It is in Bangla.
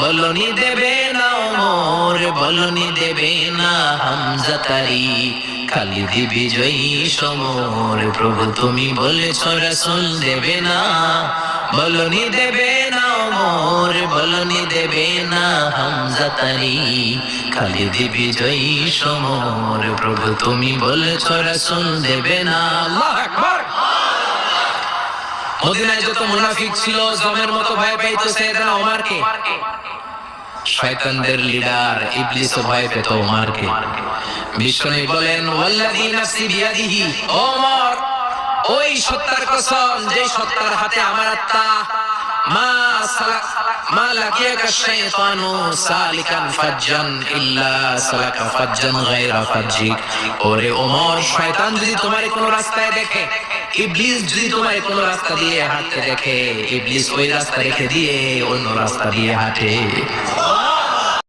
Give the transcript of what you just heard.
বলনি দেবে না ওমর, বলনি দেবে না হামজা তারি। খালিদ বিজয়ী সমর, প্রভু তুমি বলেছ রাসূল দেবে না। বলনি দেবে না ওমর, বলনি দেবে না হামজা তারি। খালিদ বিজয়ী সমর, প্রভু তুমি বলেছ রাসূল দেবে না। আল্লাহু মদিনায় যত মুনাফিক ছিল, জমের মতো ভয় পাইতো সাইয়েদনা ওমারকে। শয়তানদের লিডার ইবলিস ভয় পেত ওমারকে। বিষ্ণু বলেন, ওয়াল্লাযী নাফসি বিয়াদিহি। ওমর, ওই সত্তার কসম, যেই সত্তার হাতে আমার আত্মা মা যদি তোমার কোন রাস্তায় দেখে, ইবলিস যদি তোমার কোন রাস্তা দিয়ে হাঁটতে দেখে, ইবলিস ওই রাস্তা রেখে দিয়ে অন্য রাস্তা দিয়ে হাঁটে।